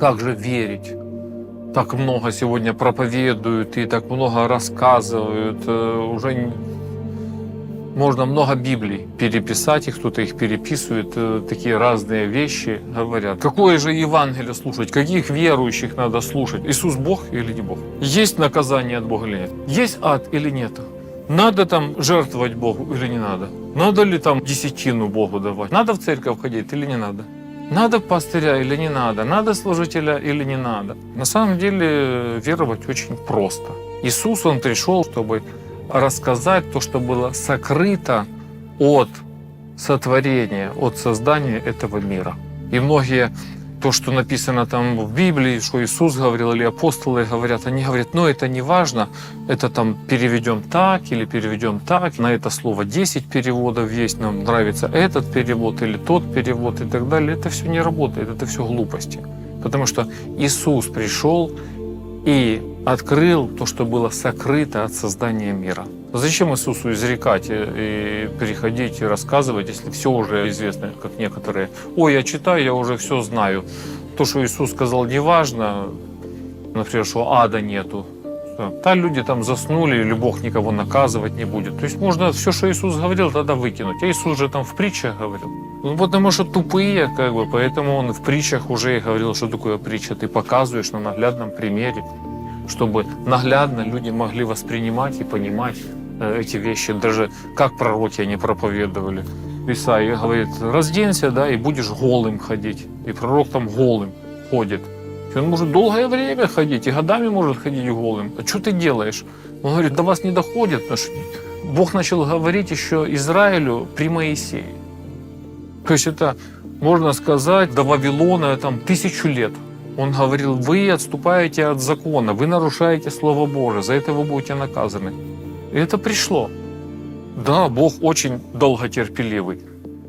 Как же верить? Так много сегодня проповедуют и так много рассказывают. Э, Уже можно много Библий переписать, их кто-то их переписывает, э, такие разные вещи говорят. Какое же Евангелие слушать? Каких верующих надо слушать? Иисус Бог или не Бог? Есть наказание от Бога или нет? Есть ад или нет? Надо там жертвовать Богу или не надо? Надо ли там десятину Богу давать? Надо в церковь ходить или не надо? Надо пастыря или не надо? Надо служителя или не надо? На самом деле веровать очень просто. Иисус, Он пришел, чтобы рассказать то, что было сокрыто от сотворения, от создания этого мира. И многие, то, что написано там в Библии, что Иисус говорил или апостолы говорят, они говорят, ну это не важно, это там переведем так или переведем так, на это слово 10 переводов есть, нам нравится этот перевод или тот перевод и так далее. Это все не работает, это все глупости. Потому что Иисус пришел и открыл то, что было сокрыто от создания мира. Зачем Иисусу изрекать и приходить и рассказывать, если все уже известно, как некоторые? Ой, я читаю, я уже все знаю. То, что Иисус сказал, не важно, например, что ада нету. Всё. Та люди там заснули, или Бог никого наказывать не будет. То есть можно все, что Иисус говорил, тогда выкинуть. А Иисус же там в притчах говорил. Ну, потому что тупые, как бы, поэтому он в притчах уже и говорил, что такое притча. Ты показываешь на наглядном примере, чтобы наглядно люди могли воспринимать и понимать э, эти вещи. Даже как пророки они проповедовали. Исаия говорит, разденься, да, и будешь голым ходить. И пророк там голым ходит. И он может долгое время ходить, и годами может ходить голым. А что ты делаешь? Он говорит, до вас не доходит, потому что Бог начал говорить еще Израилю при Моисее. То есть это, можно сказать, до Вавилона там тысячу лет. Он говорил, вы отступаете от закона, вы нарушаете Слово Божие, за это вы будете наказаны. И это пришло. Да, Бог очень долготерпеливый.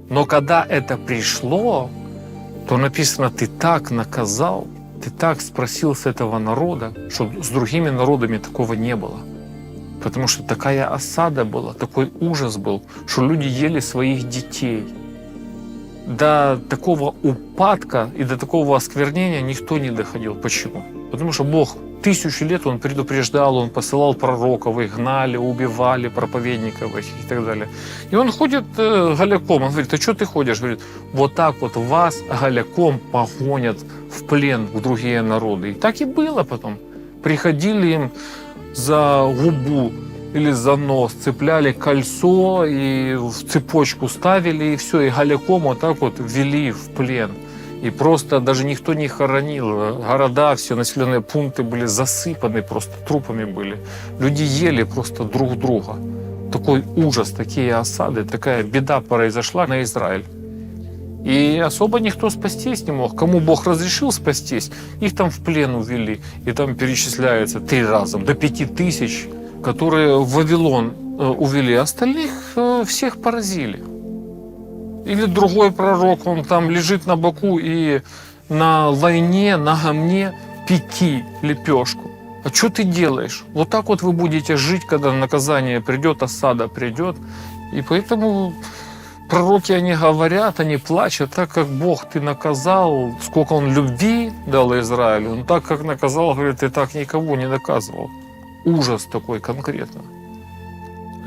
Но когда это пришло, то написано, ты так наказал, ты так спросил с этого народа, что с другими народами такого не было. Потому что такая осада была, такой ужас был, что люди ели своих детей. До такого упадка и до такого осквернения никто не доходил. Почему? Потому что Бог тысячу лет Он предупреждал, Он посылал пророков, их гнали, убивали, проповедников и так далее. И Он ходит э, голяком, Он говорит, а что ты ходишь? Говорит, вот так вот вас голяком погонят в плен в другие народы. И так и было потом. Приходили им за губу или за нос, цепляли кольцо и в цепочку ставили, и все, и голяком вот так вот ввели в плен. И просто даже никто не хоронил. Города, все населенные пункты были засыпаны, просто трупами были. Люди ели просто друг друга. Такой ужас, такие осады, такая беда произошла на Израиль. И особо никто спастись не мог. Кому Бог разрешил спастись, их там в плен увели. И там перечисляется три раза, до пяти тысяч, которые в Вавилон э, увели. Остальных э, всех поразили. Или другой пророк, он там лежит на боку и на лайне, на гамне пяти лепешку. А что ты делаешь? Вот так вот вы будете жить, когда наказание придет, осада придет. И поэтому пророки, они говорят, они плачут, так как Бог ты наказал, сколько Он любви дал Израилю, но так как наказал, говорит, ты так никого не наказывал. Ужас такой конкретно.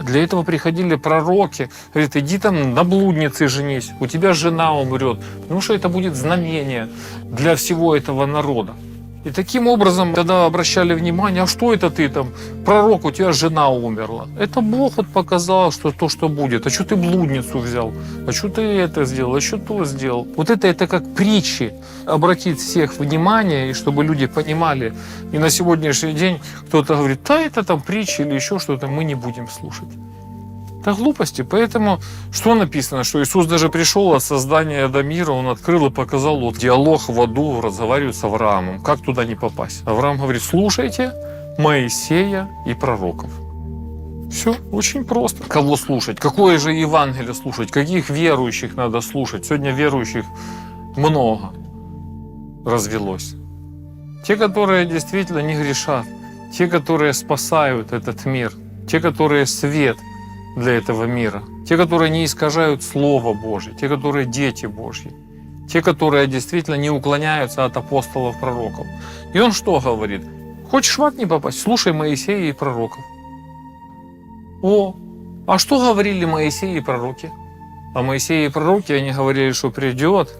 Для этого приходили пророки, говорит, иди там на блуднице женись, у тебя жена умрет, потому что это будет знамение для всего этого народа. И таким образом тогда обращали внимание, а что это ты там, пророк, у тебя жена умерла. Это Бог вот показал, что то, что будет. А что ты блудницу взял? А что ты это сделал? А что то сделал? Вот это, это как притчи. Обратить всех внимание, и чтобы люди понимали. И на сегодняшний день кто-то говорит, да это там притчи или еще что-то, мы не будем слушать. Это глупости. Поэтому что написано? Что Иисус даже пришел от создания до мира, Он открыл и показал вот диалог в аду, разговаривает с Авраамом. Как туда не попасть? Авраам говорит, слушайте Моисея и пророков. Все очень просто. Кого слушать? Какое же Евангелие слушать? Каких верующих надо слушать? Сегодня верующих много развелось. Те, которые действительно не грешат, те, которые спасают этот мир, те, которые свет для этого мира, те, которые не искажают Слово Божье, те, которые дети Божьи. Те, которые действительно не уклоняются от апостолов, пророков. И он что говорит? Хочешь в ад не попасть? Слушай Моисея и пророков. О, а что говорили Моисей и пророки? А Моисей и пророки, они говорили, что придет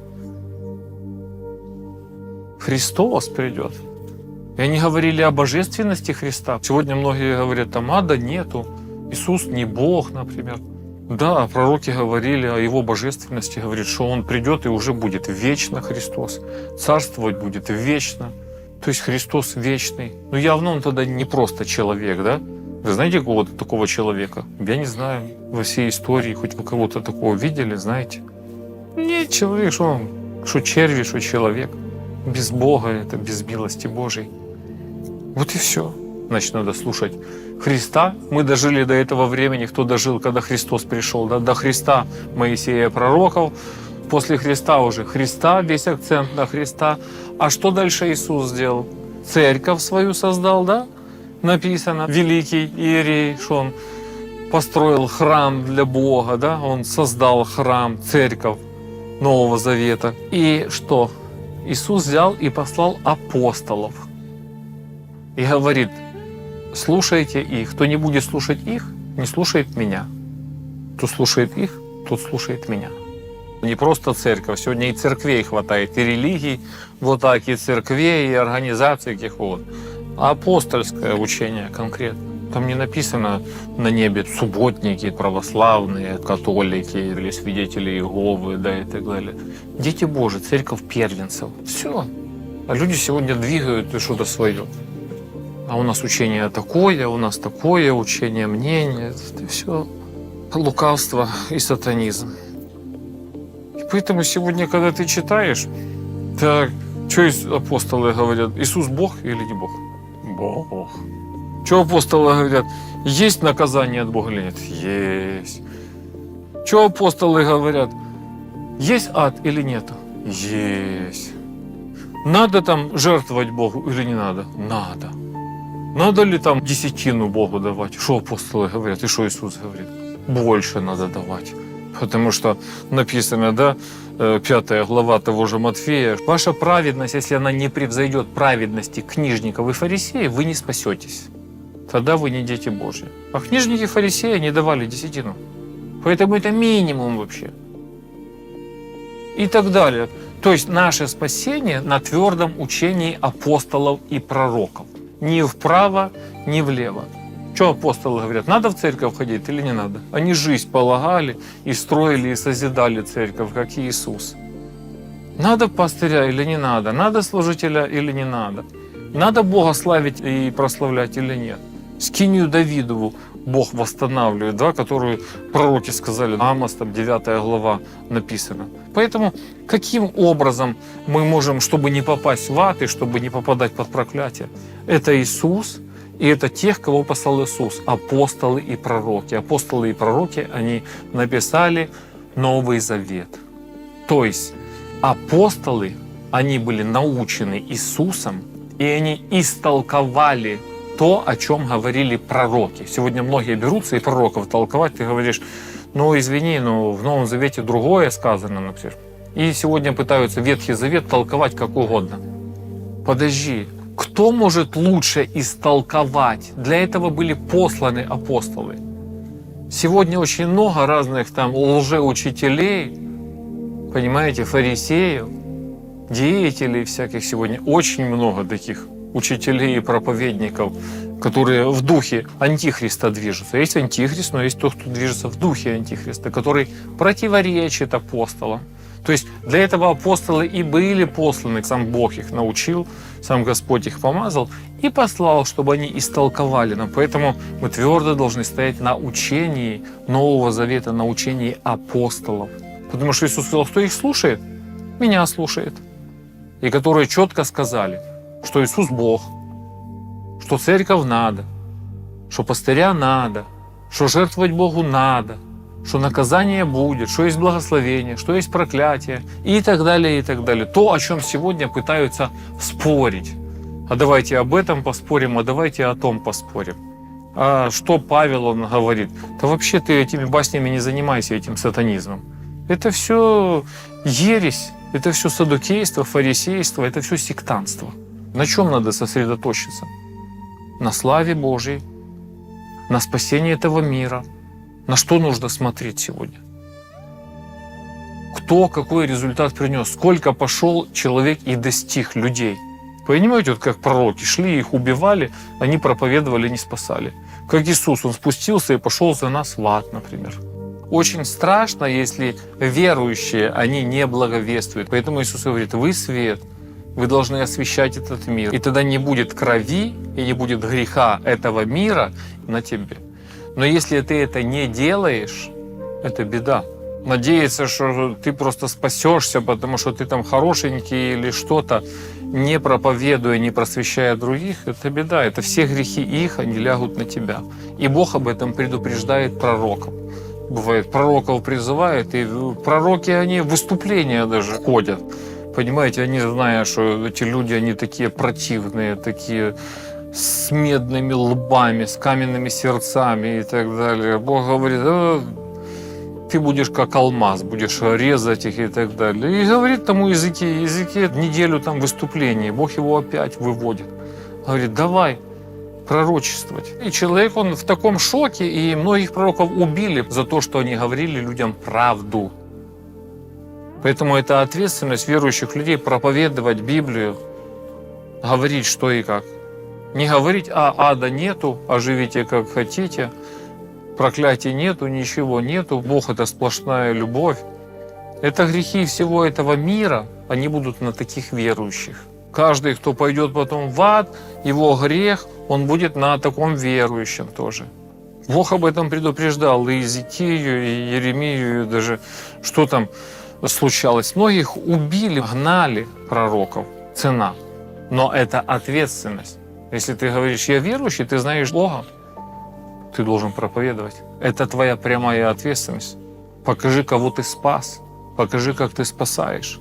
Христос придет. И они говорили о божественности Христа. Сегодня многие говорят, там ада нету, Иисус не Бог, например. Да, пророки говорили о его божественности, говорит, что он придет и уже будет вечно Христос, царствовать будет вечно. То есть Христос вечный. Ну явно он тогда не просто человек, да? Вы знаете кого-то такого человека? Я не знаю. Во всей истории хоть вы кого-то такого видели, знаете? Нет, человек, что он, что черви, что человек. Без Бога это, без милости Божьей. Вот и все. Значит, надо слушать Христа. Мы дожили до этого времени, кто дожил, когда Христос пришел. Да? До Христа Моисея пророков. После Христа уже Христа, весь акцент на Христа. А что дальше Иисус сделал? Церковь свою создал, да? Написано, великий иерей, что он построил храм для Бога, да? Он создал храм, церковь Нового Завета. И что? Иисус взял и послал апостолов. И говорит, слушайте их. Кто не будет слушать их, не слушает меня. Кто слушает их, тот слушает меня. Не просто церковь, сегодня и церквей хватает, и религий, вот так, и церквей, и организаций каких вот. А апостольское учение конкретно. Там не написано на небе субботники, православные, католики или свидетели Иеговы, да и так далее. Дети Божии, церковь первенцев. Все. А люди сегодня двигают что-то свое. А у нас учение такое, у нас такое, учение мнение. Это все лукавство и сатанизм. И поэтому сегодня, когда ты читаешь, так, что апостолы говорят, Иисус Бог или не Бог? Бог. Что апостолы говорят? Есть наказание от Бога или нет? Есть. Что апостолы говорят? Есть ад или нет? Есть. Надо там жертвовать Богу или не надо? Надо. Надо ли там десятину Богу давать? Что апостолы говорят? И что Иисус говорит? Больше надо давать. Потому что написано, да, э, пятая глава того же Матфея, ваша праведность, если она не превзойдет праведности книжников и фарисеев, вы не спасетесь тогда вы не дети Божьи. А книжники фарисеи не давали десятину. Поэтому это минимум вообще. И так далее. То есть наше спасение на твердом учении апостолов и пророков. Ни вправо, ни влево. Что апостолы говорят, надо в церковь ходить или не надо? Они жизнь полагали и строили и созидали церковь, как Иисус. Надо пастыря или не надо? Надо служителя или не надо? Надо Бога славить и прославлять или нет? Скинию Давидову Бог восстанавливает, да, которую пророки сказали, Амос, там 9 глава написано. Поэтому каким образом мы можем, чтобы не попасть в ад и чтобы не попадать под проклятие? Это Иисус, и это тех, кого послал Иисус, апостолы и пророки. Апостолы и пророки, они написали Новый Завет. То есть апостолы, они были научены Иисусом, и они истолковали то, о чем говорили пророки. Сегодня многие берутся и пророков толковать. Ты говоришь, ну извини, но в Новом Завете другое сказано, например. И сегодня пытаются Ветхий Завет толковать как угодно. Подожди, кто может лучше истолковать? Для этого были посланы апостолы. Сегодня очень много разных там лжеучителей, понимаете, фарисеев, деятелей всяких сегодня. Очень много таких учителей и проповедников, которые в духе антихриста движутся. Есть антихрист, но есть тот, кто движется в духе антихриста, который противоречит апостолам. То есть для этого апостолы и были посланы, сам Бог их научил, сам Господь их помазал и послал, чтобы они истолковали нам. Поэтому мы твердо должны стоять на учении Нового Завета, на учении апостолов. Потому что Иисус сказал, кто их слушает, меня слушает. И которые четко сказали – что Иисус Бог, что церковь надо, что пастыря надо, что жертвовать Богу надо, что наказание будет, что есть благословение, что есть проклятие и так далее, и так далее. То, о чем сегодня пытаются спорить. А давайте об этом поспорим, а давайте о том поспорим. А что Павел он говорит? Да вообще ты этими баснями не занимайся, этим сатанизмом. Это все ересь, Это все садукейство, фарисейство, это все сектантство. На чем надо сосредоточиться? На славе Божьей, на спасении этого мира. На что нужно смотреть сегодня? Кто какой результат принес? Сколько пошел человек и достиг людей? Понимаете, вот как пророки шли, их убивали, они проповедовали, не спасали. Как Иисус, Он спустился и пошел за нас в ад, например. Очень страшно, если верующие, они не благовествуют. Поэтому Иисус говорит, вы свет, вы должны освещать этот мир. И тогда не будет крови и не будет греха этого мира на тебе. Но если ты это не делаешь, это беда. Надеяться, что ты просто спасешься, потому что ты там хорошенький или что-то, не проповедуя, не просвещая других, это беда. Это все грехи их, они лягут на тебя. И Бог об этом предупреждает пророков. Бывает, пророков призывает, и пророки, они в выступления даже ходят. Понимаете, они зная, что эти люди, они такие противные, такие с медными лбами, с каменными сердцами и так далее. Бог говорит, «А, ты будешь как алмаз, будешь резать их и так далее. И говорит тому языке, языке неделю там выступлений, Бог его опять выводит. Говорит, давай пророчествовать. И человек, он в таком шоке, и многих пророков убили за то, что они говорили людям правду. Поэтому это ответственность верующих людей проповедовать Библию, говорить что и как. Не говорить, а ада нету, а живите как хотите, проклятия нету, ничего нету, Бог это сплошная любовь. Это грехи всего этого мира, они будут на таких верующих. Каждый, кто пойдет потом в ад, его грех, он будет на таком верующем тоже. Бог об этом предупреждал и Иезекию, и Еремию, и даже что там случалось. Многих убили, гнали пророков. Цена. Но это ответственность. Если ты говоришь, я верующий, ты знаешь Бога, ты должен проповедовать. Это твоя прямая ответственность. Покажи, кого ты спас. Покажи, как ты спасаешь.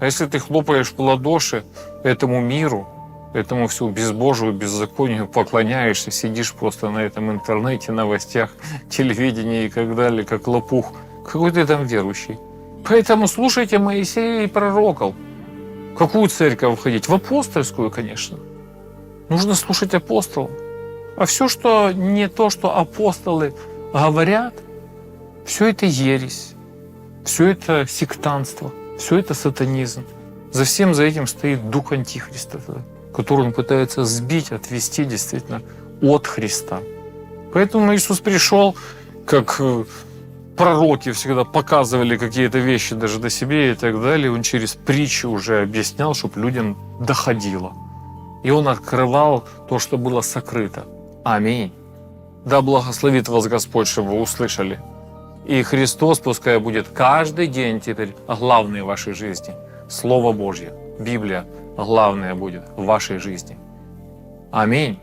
А если ты хлопаешь в ладоши этому миру, этому всю безбожию, беззаконию поклоняешься, сидишь просто на этом интернете, новостях, телевидении и так далее, как лопух, какой ты там верующий. Поэтому слушайте Моисея и пророков. Какую церковь входить? В апостольскую, конечно. Нужно слушать апостолов. А все, что не то, что апостолы говорят, все это ересь, все это сектантство, все это сатанизм. За всем за этим стоит дух Антихриста, который он пытается сбить, отвести действительно от Христа. Поэтому Иисус пришел, как э, пророки всегда показывали какие-то вещи даже до себе и так далее. Он через притчу уже объяснял, чтобы людям доходило. И он открывал то, что было сокрыто. Аминь. Да благословит вас Господь, чтобы вы услышали. И Христос, пускай будет каждый день теперь главный в вашей жизни. Слово Божье, Библия главное будет в вашей жизни. Аминь.